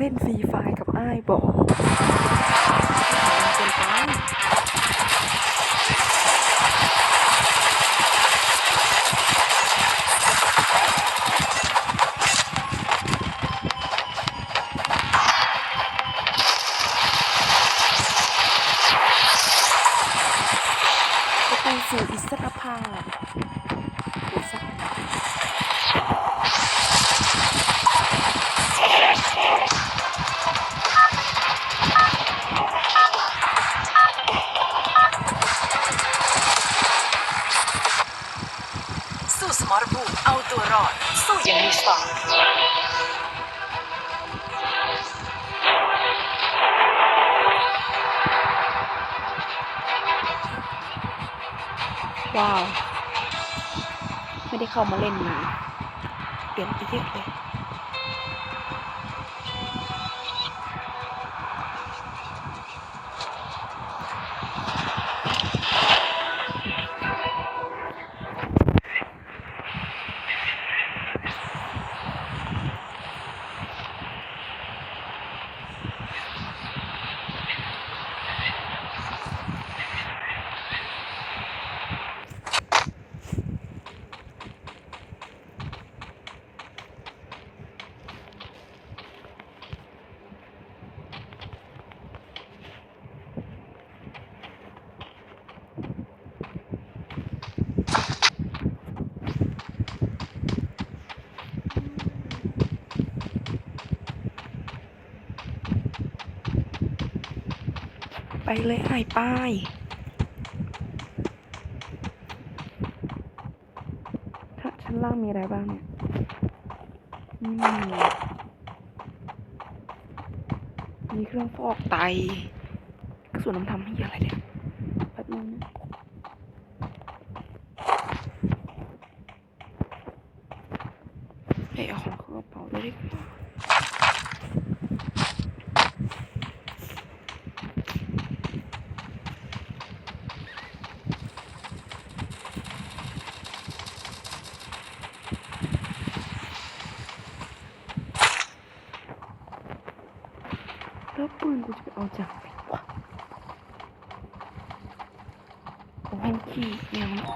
เล่นฟรีไฟกับอ้ายบอก รภูมิเอาตัวรอด สู้อย่างมีสต์ว้าว ไม่ได้เข้ามาเล่นนานเปลี่ยนไปเยอะเลย ไปเลยไอ้ป้ายถ้าชั้นล่างมีอะไรบ้างเนี่ยมมีเครื่องฟอกไตกระสุนน้ำทำให้อะไรเนี่ยแป๊บนึงนะเอ้ยเอาของเข้ากระเป๋าเลยดีกว่า แล้วปืน กูจะไปเอาจากไหนวะโอ้ห้องขี้แมวนะ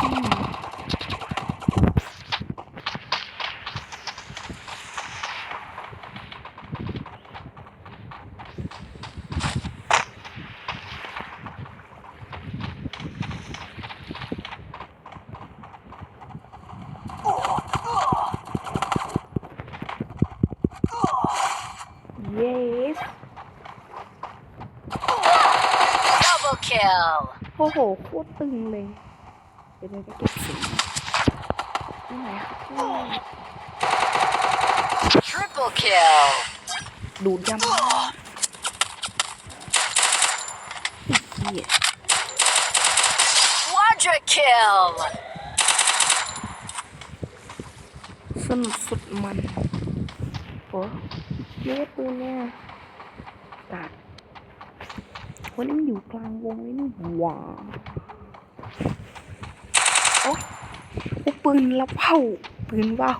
อืมเยส ดับเบิลคิล โอ้โหโคตรตึงเลย เดี๋ยวเราจะเก็บสีที่ไหนครับอืมทริปเปิลคิลดูดยำอีกเหี้ยควอดรคิลสนุกสุดมันโอ้เล่ปืนเนี่ยตัด วันนี้มันอยู่กลางวงเลยนี่หว่าโอ๊ยโอ้ปืนละเผาปืนว่าว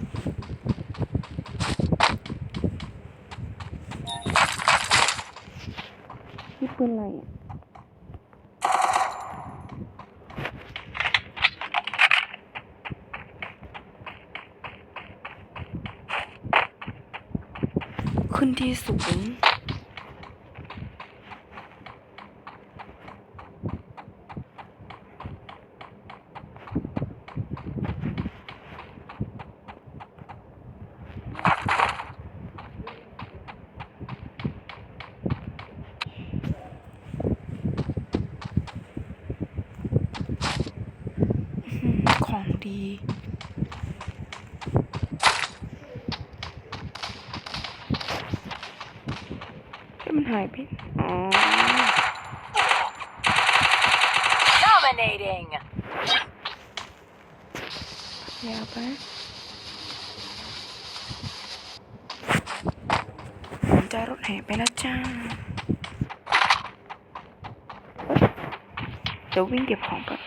นี่ปืนอะไรอะขึ้นที่สูง อื้อหือของ ดีที่มันหายไป อ๋อ dominating ยาวไปสนใจรถแห่ไปแล้วจ้า เดี๋ยววิ่งเก็บของก่อน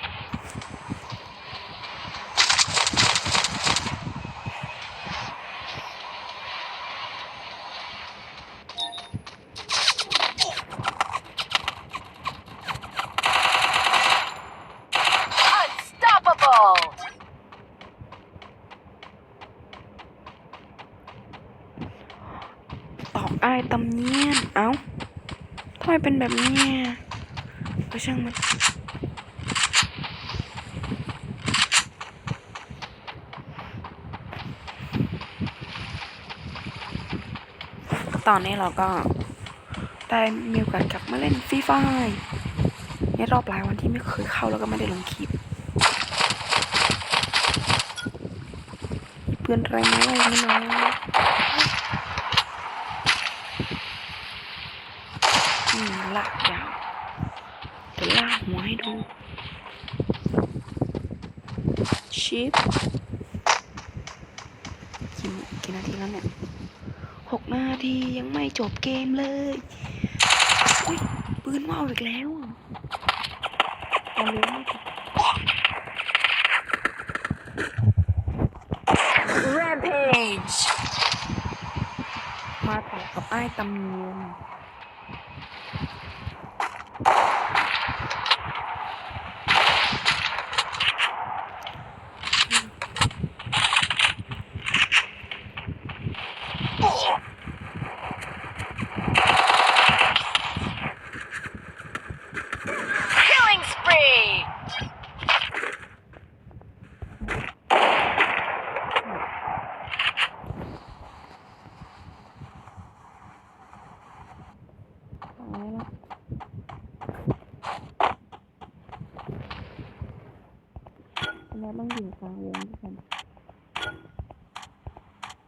ไอ้ต่ำเงี้ยเอาทำไมเป็นแบบนี้เนี่ยไปช่างมันตอนนี้เราก็ได้มีโอกาสกลับมาเล่นฟรีไฟในรอบหลายวันที่ไม่เคยเข้าแล้วก็ไม่ได้ลงคลิปเพื่อนอะไรมไรไม่รู้อืม ลากยาวเดี๋ยวลากหัวให้ดูชิปกี่กี่นาทีแล้วเนี่ยหกนาทียังไม่จบเกมเลยอุ้ยปืนว่าวอีกแล้วอะเอาเลยไม่จบ Rampage มาต่อกับไอ้ายตำเนียน Killing spree ตายแล้วทำไมต้องอยู่กลางวงด้วยกัน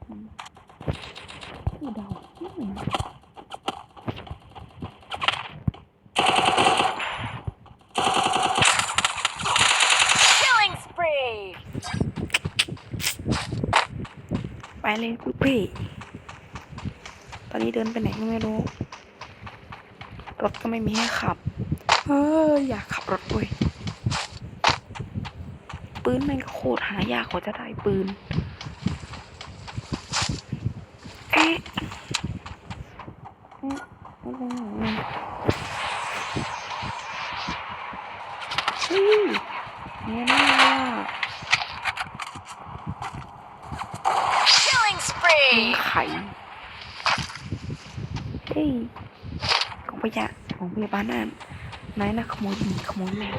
อืม ผู้เดาอืม Killing spree ไปเลยลูกพี่ตอนนี้เดินไปไหนก็ไม่รู้ รถก็ไม่มีให้ขับ เอออยากขับรถด้วยปืนม่งก็โคตรหายากกว่าจะได้ปืน เอ๊ะเอ๊ะไม่เป็นไรเฮ้ยเนี่ยน่ารัก Killing ยิง spree ไข่ เฮ้ยของพยาของพยาบาลนั่นนายน่ะขโมยขโมยแม่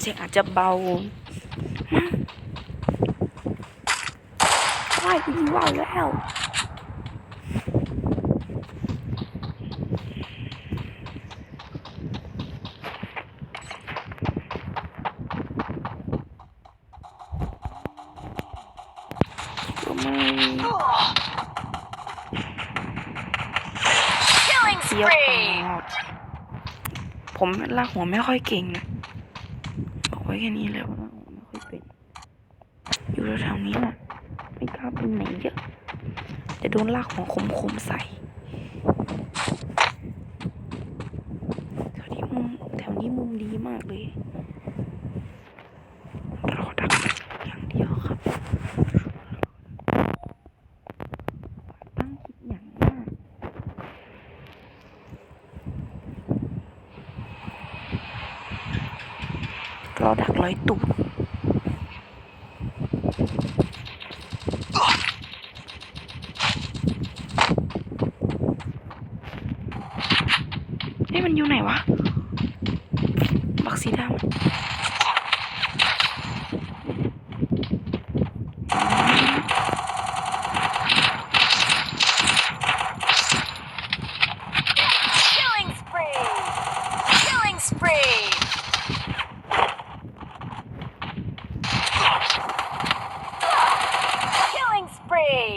เสียงอาจจะเบาว้ายกูยิงว่าวแล้ว เสียวป spree อดผมลากหัวไม่ค่อยเก่งนะบอกไว้แค่นี้เลยว่าลากหัวไม่ค่อยเป็น อยู่แถวๆนี้แหละไม่กล้าไปไหนเยอะจะโดนลากหัวคมๆใส่แถวนี้มุมแถวนี้มุมดีมากเลย รอดักอย่างเดียวครับ ตั้งคิดอย่างมาก ร้อยตูดเฮ้ยมันอยู่ไหนวะ บักสีดำ Killing spree Killing spree killing spree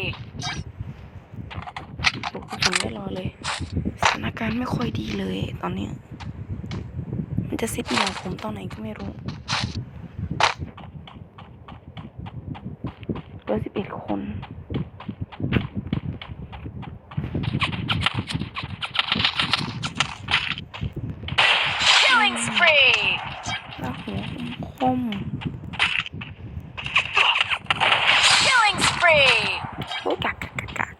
ตกกระสุนไม่รอเลย สถานการณ์ไม่ค่อยดีเลยตอนเนี้ย มันจะเซตหมอผมตอนไหนก็ไม่รู้ร้อยสิบเอ็ดคน killing spree ลากหัวคม killing spree ๆโอ้กักกักกักกัก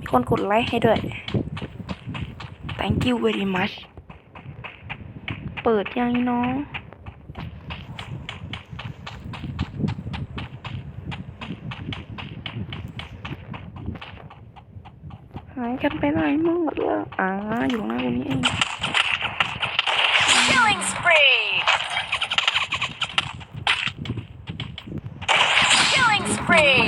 มีคนกดไลค์ให้ด้วย thank you very much เปิดยังเนาะายกันไปไหนหมดเลยอ่าอยู่ข้างหน้าตรงนี้เอง Killing spree! Killing spree!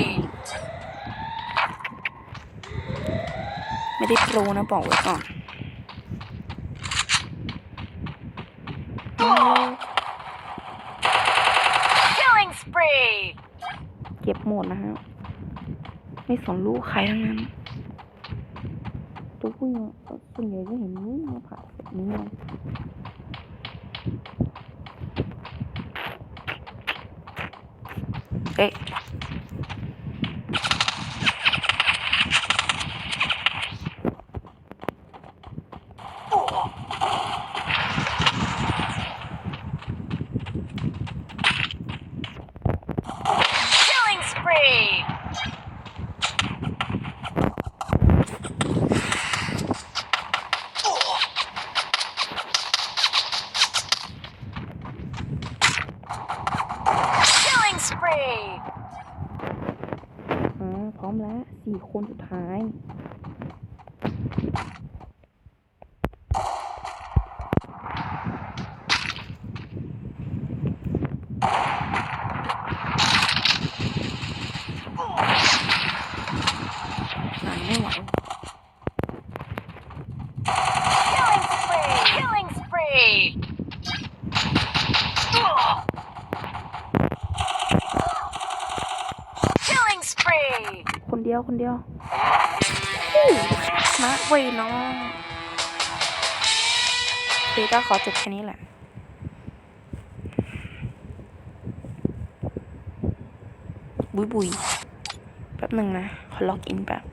ไม่ได้โปรนะบอกไว้ก่อน Killing spree! เก็บหมดนะฮะ ไม่สนลูกใครทั้งนั้น ตัวผู้หญิงส่วนใหญ่ก็เห็นวิ่งมาผ่านแบบนี้นะเอ๊ะ Killing spree! Killing spree! อ่าพร้อมแล้วสี่คนสุดท้าย นานไม่ไหว Killing spree! Killing spree! Killing spree! คนเดียวคนเดียวมาเว้ยน้องเดก็ขอจบแค่นี้แหละบุยบุยแป๊บหนึ่งนะ ขอล็อกอินแบบ